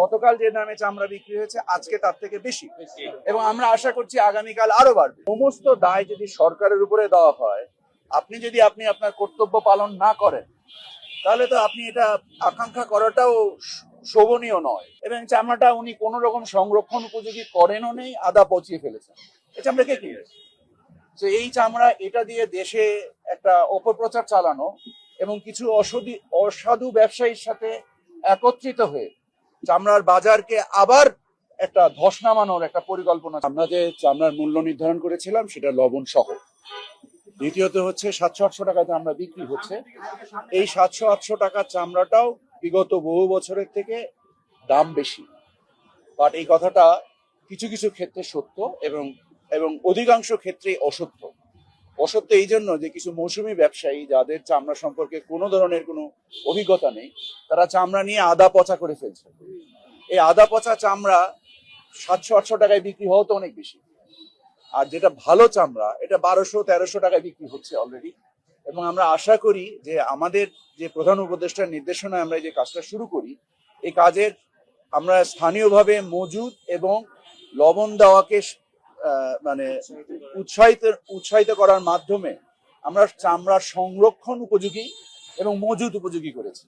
গতকাল যে দামে চামড়া বিক্রি হয়েছে আজকে তার থেকে বেশি। এবং আমরা আশা করছি আগামীকাল আরও বাড়বে। সমস্ত দায় যদি সরকারের উপরে দেওয়া হয় আপনি যদি আপনি আপনার কর্তব্য পালন না করেন তাহলে তো আপনি এটা আকাঙ্ক্ষা করাটাও শোভনীয় নয়। এবং চামড়াটা উনি কোন রকম সংরক্ষণ উপযোগী করেনও নেই আদা পচিয়ে ফেলেছেন। এই চামড়া কে কিনেছে তো এই চামড়া এটা দিয়ে দেশে একটা অপপ্রচার চালানো এবং কিছু অসদি অসাধু ব্যবসায়ীর সাথে একত্রিত হয়ে চামড়ার বাজারকে আবার একটা ধস নামানোর একটা পরিকল্পনা আমরা যে চামড়ার মূল্য নির্ধারণ করেছিলাম, সেটা লবণ সহ। দ্বিতীয়ত হচ্ছে সাতশো আটশো টাকাতে আমরা বিক্রি হচ্ছে। এই সাতশো আটশো টাকার চামড়াটাও বিগত বহু বছরের থেকে দাম বেশি। বাট এই কথাটা কিছু কিছু ক্ষেত্রে সত্য এবং এবং অধিকাংশ ক্ষেত্রেই অসত্য। অসত্য এই জন্য যে কিছু মৌসুমী ব্যবসায়ী যাদের চামড়া সম্পর্কে কোনো ধরনের কোনো অভিজ্ঞতা নেই, তারা চামড়া নিয়ে আদা পচা করে ফেলছে। এই আদা পচা চামড়া সাতশো, আটশো টাকায় বিক্রি হওয়া তো অনেক বেশি। আর যেটা ভালো চামড়া, এটা বারোশো, তেরোশো টাকায় বিক্রি হচ্ছে অলরেডি এবং আমরা আশা করি যে আমাদের যে প্রধান উপদেষ্টার নির্দেশনায় আমরা যে কাজটা শুরু করি, এই কাজের আমরা স্থানীয়ভাবে মজুদ এবং লবণ দেওয়াকে মানে উৎসাহিত উৎসাহিত করার মাধ্যমে আমরা চামড়ার সংরক্ষণ উপযোগী এবং মজুদ উপযোগী করেছি।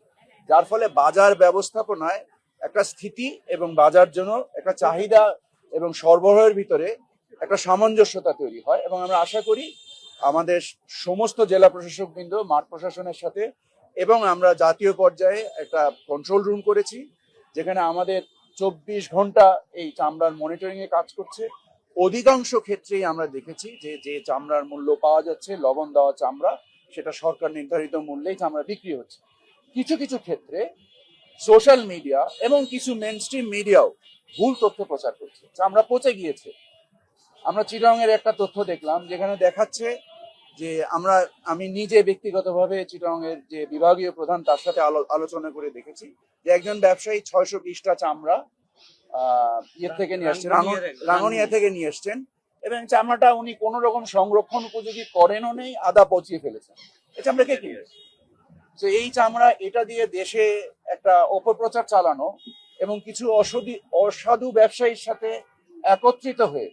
যার ফলে বাজার ব্যবস্থাপনায় একটা স্থিতি এবং বাজার জন্য একটা চাহিদা এবং সরবরাহের ভিতরে একটা সামঞ্জস্যতা তৈরি হয় এবং আমরা আশা করি আমাদের সমস্ত জেলা প্রশাসকবৃন্দ, মাঠ প্রশাসনের সাথে এবং আমরা জাতীয় পর্যায়ে একটা কন্ট্রোল রুম করেছি, যেখানে আমাদের চব্বিশ ঘণ্টা এই চামড়ার মনিটরিং এ কাজ করছে। অধিকাংশ ক্ষেত্রেই আমরা দেখেছি যে যে চামড়ার মূল্য পাওয়া যাচ্ছে, লবণ দেওয়া চামড়া, সেটা সরকার নির্ধারিত মূল্যেই চামড়া বিক্রি হচ্ছে। কিছু কিছু ক্ষেত্রে সোশ্যাল মিডিয়া এবং কিছু মেন স্ট্রিম মিডিয়াও ভুল তথ্য প্রচার করছে। চামড়া পচে গিয়েছে। আমরা চিটংয়ের একটা তথ্য দেখলাম, যেখানে দেখাচ্ছে যে, আমরা, আমি নিজে ব্যক্তিগতভাবে চিটংয়ের যে বিভাগীয় প্রধান, তার সাথে আলো- আলোচনা করে দেখেছি যে, একজন ব্যবসায়ী ছয়শো বিশটা চামড়া ইয়ে থেকে নিয়ে আসছেন রাঙ্গুন- রাঙ্গুনিয়া থেকে। নিয়ে এসছেন এবং চামড়াটা উনি কোন রকম সংরক্ষণ উপযোগী করেনও নেই আদা পচিয়ে ফেলেছেন। এই চামড়া কে কিনেছে তো এই চামড়া এটা দিয়ে দেশে একটা অপপ্রচার চালানো এবং কিছু অসদি অসাধু ব্যবসায়ীর সাথে একত্রিত হয়ে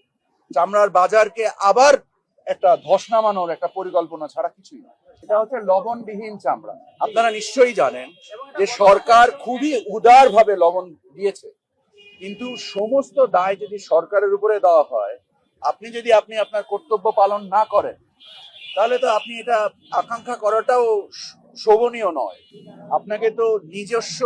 চামড়ার বাজারকে আবার একটা ধস নামানোর একটা পরিকল্পনা ছাড়া কিছুই না এটা হচ্ছে লবণবিহীন চামড়া। আপনারা নিশ্চয়ই জানেন যে সরকার খুবই উদারভাবে লবণ দিয়েছে। কিন্তু সমস্ত দায় যদি সরকারের উপরে দেওয়া হয়, আপনি যদি আপনি আপনার কর্তব্য পালন না করেন, তাহলে তো আপনি এটা আকাঙ্ক্ষা করাটাও শোভনীয় নয়। আপনাকে তো নিজস্ব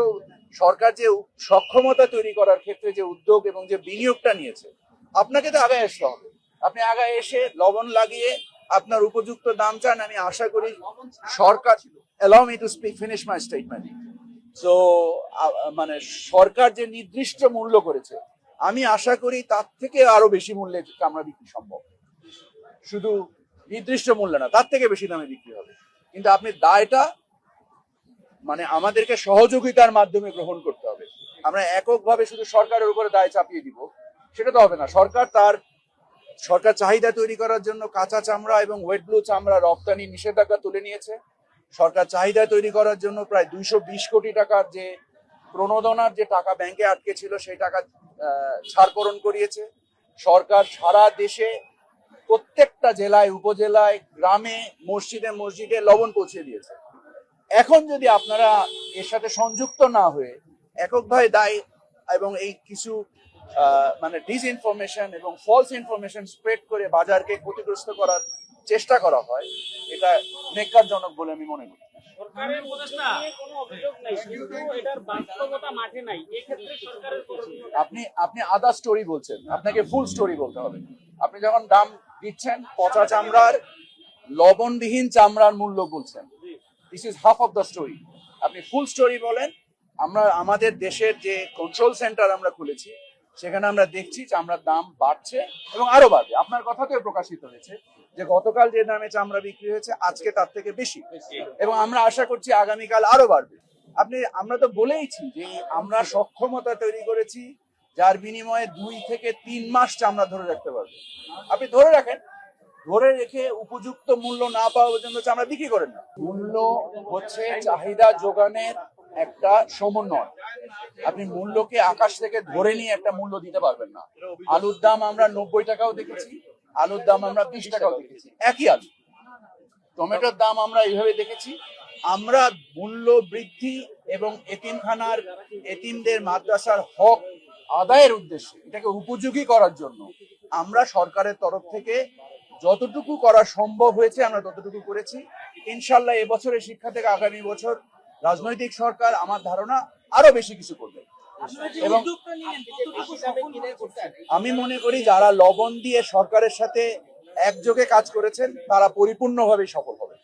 সরকার যে সক্ষমতা তৈরি করার ক্ষেত্রে যে উদ্যোগ এবং যে বিনিয়োগটা নিয়েছে, আপনাকে তো আগে আসতে হবে। আপনি আগে এসে লবণ লাগিয়ে আপনার উপযুক্ত দাম চান, আমি আশা করি সরকার allow me to speak finish my statement তো মানে সরকার যে নির্দিষ্ট মূল্য করেছে, আমি আশা করি তার থেকে আরও বেশি মূল্যে চামড়া বিক্রি সম্ভব। শুধু নির্দিষ্ট মূল্য না, তার থেকে বেশি দামে বিক্রি হবে। কিন্তু আপনি দায়টা মানে আমাদেরকে সহযোগিতার মাধ্যমে গ্রহণ করতে হবে। আমরা এককভাবে শুধু সরকারের উপরে দায় চাপিয়ে দিব, সেটা তো হবে না। সরকার তার, সরকার চাহিদা তৈরি করার জন্য কাঁচা চামড়া এবং ওয়েট ব্লু চামড়া রপ্তানি নিষেধাজ্ঞা তুলে নিয়েছে। সরকার চাহিদা তৈরি করার জন্য প্রায় দুইশো বিশ কোটি টাকার যে প্রণোদনার যে টাকা ব্যাংকে আটকে ছিল, সেই টাকা ছাড়করণ করিয়েছে। সরকার সারা দেশে প্রত্যেকটা জেলায়, উপজেলায়, গ্রামে, মসজিদে মসজিদে লবণ পৌঁছে দিয়েছে। এখন যদি আপনারা এর সাথে সংযুক্ত না হয়ে এককভাবে দায় এবং এই কিছু মানে ডিসইনফরমেশন এবং ফলস ইনফরমেশন স্প্রেড করে বাজারকে ক্ষতিগ্রস্ত করার চেষ্টা করা হয় এটা নেকারজনক বলে আমি মনে করি। সরকারের উপদেষ্টা কোনো অভিযোগ নেই কিন্তু এটার বাস্তবতা মাঠে নাই এই ক্ষেত্রে সরকারের আপনি আপনি আদা স্টোরি বলছেন আপনাকে ফুল স্টোরি বলতে হবে। আপনি যখন দাম দিচ্ছেন পচা চামড়ার লবণবিহীন চামড়ার মূল্য বলছেন this is half of the story আপনি ফুল স্টোরি বলেন আমরা আমাদের দেশের যে কন্ট্রোল সেন্টার আমরা খুলেছি সেখানে আমরা দেখছি চামড়ার দাম বাড়ছে এবং আরও বাড়বে। আপনার কথাতেও প্রকাশিত হয়েছে যে গতকাল যে দামে চামড়া বিক্রি হয়েছে আজকে তার থেকে বেশি। এবং আমরা আশা করছি আগামীকাল আরও বাড়বে। আপনি আমরা তো বলেইছি যে আমরা সক্ষমতা তৈরি করেছি যার বিনিময়ে দুই থেকে তিন মাস চামড়া ধরে রাখতে পারবে। আপনি ধরে রাখেন ধরে রেখে উপযুক্ত মূল্য না পাওয়া পর্যন্ত চামড়া বিক্রি করেন না। মূল্য হচ্ছে চাহিদা যোগানের একটা সমন্বয়। আপনি মূল্যকে আকাশ থেকে ধরে নিয়ে একটা মূল্য দিতে পারবেন না। আলুর দাম আমরা নব্বই টাকাও দেখেছি আলুর দাম আমরা বিশ টাকাও দেখেছি। একই আলু। টমেটোর দাম আমরা এইভাবে দেখেছি। আমরা মূল্য বৃদ্ধি এবং এতিমখানার এতিমদের মাদ্রাসার হক আদায়ের উদ্দেশ্যে এটাকে উপযোগী করার জন্য আমরা সরকারের তরফ থেকে যতটুকু করা সম্ভব হয়েছে আমরা ততটুকু করেছি। ইনশাল্লাহ এবছরের শিক্ষা থেকে আগামী বছর রাজনৈতিক সরকার আমার ধারণা আরও বেশি কিছু করবে। এবং আমি মনে করি যারা লবণ দিয়ে সরকারের সাথে একযোগে কাজ করেছেন তারা পরিপূর্ণভাবে সফল হবে।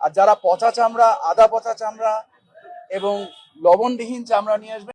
আর যারা পচা চামড়া আদা পচা চামড়া এবং লবণবিহীন চামড়া নিয়ে আসবে